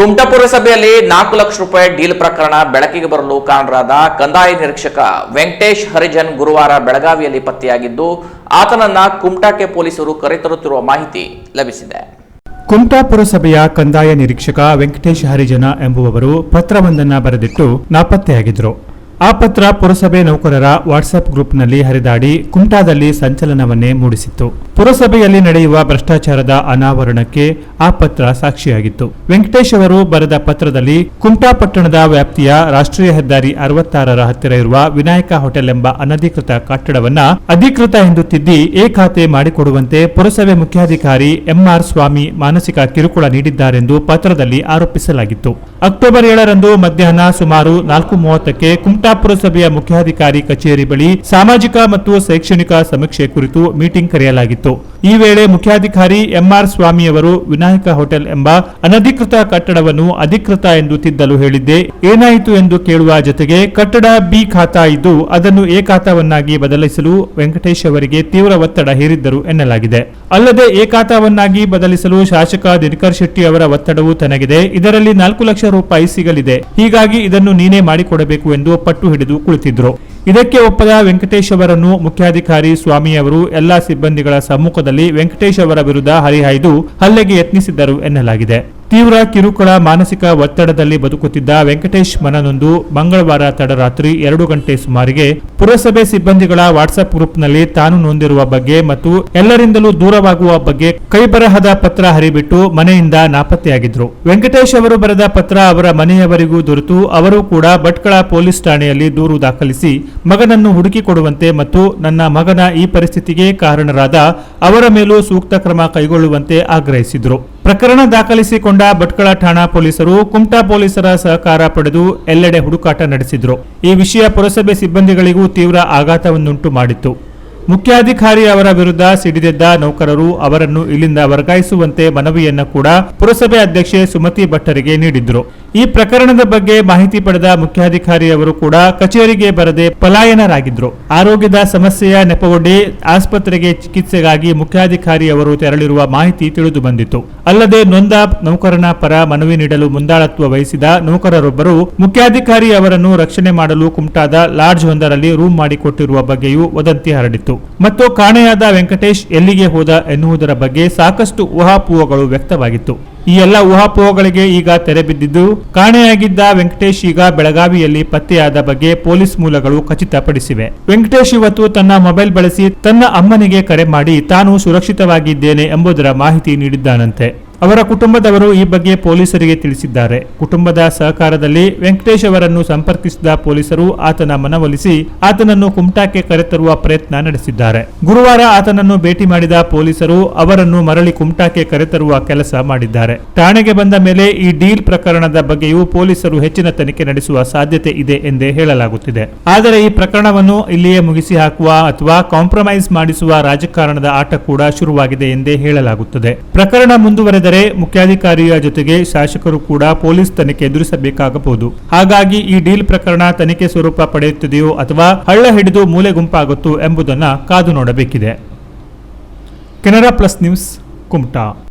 ಕುಮಟಾ ಪುರಸಭೆಯಲ್ಲಿ ನಾಲ್ಕು ಲಕ್ಷ ರೂಪಾಯಿ ಡೀಲ್ ಪ್ರಕರಣ ಬೆಳಕಿಗೆ ಬರಲು ಕಾರಣರಾದ ಕಂದಾಯ ನಿರೀಕ್ಷಕ ವೆಂಕಟೇಶ್ ಹರಿಜನ್ ಗುರುವಾರ ಬೆಳಗಾವಿಯಲ್ಲಿ ಪತ್ತೆಯಾಗಿದ್ದು, ಆತನನ್ನ ಕುಮಟಾಕ್ಕೆ ಪೊಲೀಸರು ಕರೆತರುತ್ತಿರುವ ಮಾಹಿತಿ ಲಭಿಸಿದೆ. ಕುಮಟಾ ಪುರಸಭೆಯ ಕಂದಾಯ ನಿರೀಕ್ಷಕ ವೆಂಕಟೇಶ್ ಹರಿಜನ ಎಂಬುವವರು ಪತ್ರವೊಂದನ್ನು ಬರೆದಿಟ್ಟು ನಾಪತ್ತೆಯಾಗಿದ್ದರು. ಆ ಪತ್ರ ಪುರಸಭೆ ನೌಕರರ ವಾಟ್ಸ್ಆಪ್ ಗ್ರೂಪ್ನಲ್ಲಿ ಹರಿದಾಡಿ ಕುಮಟಾದಲ್ಲಿ ಸಂಚಲನವನ್ನೇ ಮೂಡಿಸಿತ್ತು. ಪುರಸಭೆಯಲ್ಲಿ ನಡೆಯುವ ಭ್ರಷ್ಟಾಚಾರದ ಅನಾವರಣಕ್ಕೆ ಆ ಪತ್ರ ಸಾಕ್ಷಿಯಾಗಿತ್ತು. ವೆಂಕಟೇಶ್ ಅವರು ಬರೆದ ಪತ್ರದಲ್ಲಿ, ಕುಮಟಾ ಪಟ್ಟಣದ ವ್ಯಾಪ್ತಿಯ ರಾಷ್ಟ್ರೀಯ ಹೆದ್ದಾರಿ ಅರವತ್ತಾರರ ಹತ್ತಿರ ಇರುವ ವಿನಾಯಕ ಹೋಟೆಲ್ ಎಂಬ ಅನಧಿಕೃತ ಕಟ್ಟಡವನ್ನ ಅಧಿಕೃತ ಎಂದು ತಿದ್ದಿ ಎ ಖಾತೆ ಮಾಡಿಕೊಡುವಂತೆ ಪುರಸಭೆ ಮುಖ್ಯಾಧಿಕಾರಿ ಎಂಆರ್ ಸ್ವಾಮಿ ಮಾನಸಿಕ ಕಿರುಕುಳ ನೀಡಿದ್ದಾರೆಂದು ಪತ್ರದಲ್ಲಿ ಆರೋಪಿಸಲಾಗಿತ್ತು. ಅಕ್ಟೋಬರ್ ಏಳರಂದು ಮಧ್ಯಾಹ್ನ ಸುಮಾರು ನಾಲ್ಕು ಮೂವತ್ತಕ್ಕೆ ಕುಮಟಾ ಪುರಸಭೆಯ ಮುಖ್ಯಾಧಿಕಾರಿ ಕಚೇರಿ ಬಳಿ ಸಾಮಾಜಿಕ ಮತ್ತು ಶೈಕ್ಷಣಿಕ ಸಮೀಕ್ಷೆ ಕುರಿತು ಮೀಟಿಂಗ್ ಕರೆಯಲಾಗಿತ್ತು. ಈ ವೇಳೆ ಮುಖ್ಯಾಧಿಕಾರಿ ಎಂಆರ್ ಸ್ವಾಮಿಯವರು ವಿನಾಯಕ ಹೋಟೆಲ್ ಎಂಬ ಅನಧಿಕೃತ ಕಟ್ಟಡವನ್ನು ಅಧಿಕೃತ ಎಂದು ತಿದ್ದಲು ಹೇಳಿದ್ದೆ. ಏನಾಯಿತು ಎಂದು ಕೇಳುವ ಜೊತೆಗೆ ಕಟ್ಟಡ ಬಿ ಖಾತಾ ಇದ್ದು ಅದನ್ನು ಎ ಖಾತಾವನ್ನಾಗಿ ಬದಲಿಸಲು ವೆಂಕಟೇಶ್ ಅವರಿಗೆ ತೀವ್ರ ಒತ್ತಡ ಹೇರಿದ್ದರು ಎನ್ನಲಾಗಿದೆ. ಅಲ್ಲದೆ ಎ ಖಾತಾವನ್ನಾಗಿ ಬದಲಿಸಲು ಶಾಸಕ ದಿನಕರ್ ಶೆಟ್ಟಿ ಅವರ ಒತ್ತಡವೂ ತನಗಿದೆ. ಇದರಲ್ಲಿ ನಾಲ್ಕು ಲಕ್ಷ ರೂಪಾಯಿ ಸಿಗಲಿದೆ. ಹೀಗಾಗಿ ಇದನ್ನು ನೀನೇ ಮಾಡಿಕೊಡಬೇಕು ಎಂದು ಪಟ್ಟು ಹಿಡಿದು ಕುಳಿತಿದ್ರು. ಇದಕ್ಕೆ ಒಪ್ಪದ ವೆಂಕಟೇಶ್ ಅವರನ್ನು ಮುಖ್ಯಾಧಿಕಾರಿ ಸ್ವಾಮಿ ಅವರು ಎಲ್ಲಾ ಸಿಬ್ಬಂದಿಗಳ ಸಮ್ಮುಖದಲ್ಲಿ ವೆಂಕಟೇಶ್ ಅವರ ವಿರುದ್ಧ ಹರಿಹಾಯ್ದು ಹಲ್ಲೆಗೆ ಯತ್ನಿಸಿದ್ದರು ಎನ್ನಲಾಗಿದೆ. ತೀವ್ರ ಕಿರುಕುಳ ಮಾನಸಿಕ ಒತ್ತಡದಲ್ಲಿ ಬದುಕುತ್ತಿದ್ದ ವೆಂಕಟೇಶ್ ಮನನೊಂದು ಮಂಗಳವಾರ ತಡರಾತ್ರಿ ಎರಡು ಗಂಟೆ ಸುಮಾರಿಗೆ ಪುರಸಭೆ ಸಿಬ್ಬಂದಿಗಳ ವಾಟ್ಸ್ಆಪ್ ಗ್ರೂಪ್ನಲ್ಲಿ ತಾನು ನೊಂದಿರುವ ಬಗ್ಗೆ ಮತ್ತು ಎಲ್ಲರಿಂದಲೂ ದೂರವಾಗುವ ಬಗ್ಗೆ ಕೈಬರಹದ ಪತ್ರ ಹರಿಬಿಟ್ಟು ಮನೆಯಿಂದ ನಾಪತ್ತೆಯಾಗಿದ್ರು ವೆಂಕಟೇಶ್ ಅವರು ಬರೆದ ಪತ್ರ ಅವರ ಮನೆಯವರಿಗೂ ದೊರೆತು, ಅವರು ಕೂಡ ಭಟ್ಕಳ ಪೊಲೀಸ್ ಠಾಣೆಯಲ್ಲಿ ದೂರು ದಾಖಲಿಸಿ ಮಗನನ್ನು ಹುಡುಕಿಕೊಡುವಂತೆ ಮತ್ತು ನನ್ನ ಮಗನ ಈ ಪರಿಸ್ಥಿತಿಗೆ ಕಾರಣರಾದ ಅವರ ಮೇಲೂ ಸೂಕ್ತ ಕ್ರಮ ಕೈಗೊಳ್ಳುವಂತೆ ಆಗ್ರಹಿಸಿದರು. ಪ್ರಕರಣ ದಾಖಲಿಸಿಕೊಂಡ ಭಟ್ಕಳ ಠಾಣಾ ಪೊಲೀಸರು ಕುಮಟಾ ಪೊಲೀಸರ ಸಹಕಾರ ಪಡೆದು ಎಲ್ಲೆಡೆ ಹುಡುಕಾಟ ನಡೆಸಿದ್ರು. ಈ ವಿಷಯ ಪುರಸಭೆ ಸಿಬ್ಬಂದಿಗಳಿಗೂ ತೀವ್ರ ಆಘಾತವನ್ನುಂಟು ಮಾಡಿತ್ತು. ಮುಖ್ಯಾಧಿಕಾರಿ ಅವರ ವಿರುದ್ಧ ಸಿಡಿದೆದ್ದ ನೌಕರರು ಅವರನ್ನು ಇಲ್ಲಿಂದ ವರ್ಗಾಯಿಸುವಂತೆ ಮನವಿಯನ್ನ ಕೂಡ ಪುರಸಭೆ ಅಧ್ಯಕ್ಷೆ ಸುಮತಿ ಭಟ್ಟರಿಗೆ ನೀಡಿದ್ರು. ಈ ಪ್ರಕರಣದ ಬಗ್ಗೆ ಮಾಹಿತಿ ಪಡೆದ ಮುಖ್ಯಾಧಿಕಾರಿ ಅವರು ಕೂಡ ಕಚೇರಿಗೆ ಬರದೆ ಪಲಾಯನರಾಗಿದ್ರು. ಆರೋಗ್ಯದ ಸಮಸ್ಯೆಯ ನೆಪವೊಡ್ಡಿ ಆಸ್ಪತ್ರೆಗೆ ಚಿಕಿತ್ಸೆಗಾಗಿ ಮುಖ್ಯಾಧಿಕಾರಿ ಅವರು ತೆರಳಿರುವ ಮಾಹಿತಿ ತಿಳಿದು ಬಂದಿತ್ತು. ಅಲ್ಲದೆ ನೊಂದ ನೌಕರನ ಪರ ಮನವಿ ನೀಡಲು ಮುಂದಾಳತ್ವ ವಹಿಸಿದ ನೌಕರರೊಬ್ಬರು ಮುಖ್ಯಾಧಿಕಾರಿ ಅವರನ್ನು ರಕ್ಷಣೆ ಮಾಡಲು ಕುಮಟಾದ ಲಾಡ್ಜ್ ಒಂದರಲ್ಲಿ ರೂಮ್ ಮಾಡಿಕೊಟ್ಟಿರುವ ಬಗ್ಗೆಯೂ ವದಂತಿ ಹರಡಿತ್ತು. ಮತ್ತು ಕಾಣೆಯಾದ ವೆಂಕಟೇಶ್ ಎಲ್ಲಿಗೆ ಹೋದ ಎನ್ನುವುದರ ಬಗ್ಗೆ ಸಾಕಷ್ಟು ಊಹಾಪೋಹಗಳು ವ್ಯಕ್ತವಾಗಿತ್ತು. ಈ ಎಲ್ಲ ಊಹಾಪೋಹಗಳಿಗೆ ಈಗ ತೆರೆ ಬಿದ್ದಿದ್ದು, ಕಾಣೆಯಾಗಿದ್ದ ವೆಂಕಟೇಶ್ ಈಗ ಬೆಳಗಾವಿಯಲ್ಲಿ ಪತ್ತೆಯಾದ ಬಗ್ಗೆ ಪೊಲೀಸ್ ಮೂಲಗಳು ಖಚಿತಪಡಿಸಿವೆ. ವೆಂಕಟೇಶ್ ಇವತ್ತು ತನ್ನ ಮೊಬೈಲ್ ಬಳಸಿ ತನ್ನ ಅಮ್ಮನಿಗೆ ಕರೆ ಮಾಡಿ ತಾನು ಸುರಕ್ಷಿತವಾಗಿದ್ದೇನೆ ಎಂಬುದರ ಮಾಹಿತಿ ನೀಡಿದ್ದಾನಂತೆ. ಅವರ ಕುಟುಂಬದವರು ಈ ಬಗ್ಗೆ ಪೊಲೀಸರಿಗೆ ತಿಳಿಸಿದ್ದಾರೆ. ಕುಟುಂಬದ ಸಹಕಾರದಲ್ಲಿ ವೆಂಕಟೇಶ್ ಅವರನ್ನು ಸಂಪರ್ಕಿಸಿದ ಪೊಲೀಸರು ಆತನ ಮನವೊಲಿಸಿ ಆತನನ್ನು ಕುಮಟಾಕ್ಕೆ ಕರೆತರುವ ಪ್ರಯತ್ನ ನಡೆಸಿದ್ದಾರೆ. ಗುರುವಾರ ಆತನನ್ನು ಭೇಟಿ ಮಾಡಿದ ಪೊಲೀಸರು ಅವರನ್ನು ಮರಳಿ ಕುಮಟಾಕ್ಕೆ ಕರೆತರುವ ಕೆಲಸ ಮಾಡಿದ್ದಾರೆ. ಠಾಣೆಗೆ ಬಂದ ಮೇಲೆ ಈ ಡೀಲ್ ಪ್ರಕರಣದ ಬಗ್ಗೆಯೂ ಪೊಲೀಸರು ಹೆಚ್ಚಿನ ತನಿಖೆ ನಡೆಸುವ ಸಾಧ್ಯತೆ ಇದೆ ಎಂದೇ ಹೇಳಲಾಗುತ್ತಿದೆ. ಆದರೆ ಈ ಪ್ರಕರಣವನ್ನು ಇಲ್ಲಿಯೇ ಮುಗಿಸಿ ಹಾಕುವ ಅಥವಾ ಕಾಂಪ್ರಮೈಸ್ ಮಾಡಿಸುವ ರಾಜಕಾರಣದ ಆಟ ಕೂಡ ಶುರುವಾಗಿದೆ ಎಂದೇ ಹೇಳಲಾಗುತ್ತದೆ. ಪ್ರಕರಣ ಮುಂದುವರೆದರೆ ಮುಖ್ಯಾಧಿಕಾರಿಯ ಜೊತೆಗೆ ಶಾಸಕರು ಕೂಡ ಪೊಲೀಸ್ ತನಿಖೆ ಎದುರಿಸಬೇಕಾಗಬಹುದು. ಹಾಗಾಗಿ ಈ ಡೀಲ್ ಪ್ರಕರಣ ತನಿಖೆ ಸ್ವರೂಪ ಪಡೆಯುತ್ತದೆಯೋ ಅಥವಾ ಹಳ್ಳ ಹಿಡಿದು ಮೂಲೆ ಗುಂಪಾಗುತ್ತೋ ಎಂಬುದನ್ನು ಕಾದು ನೋಡಬೇಕಿದೆ. Canara plus news, Kumta.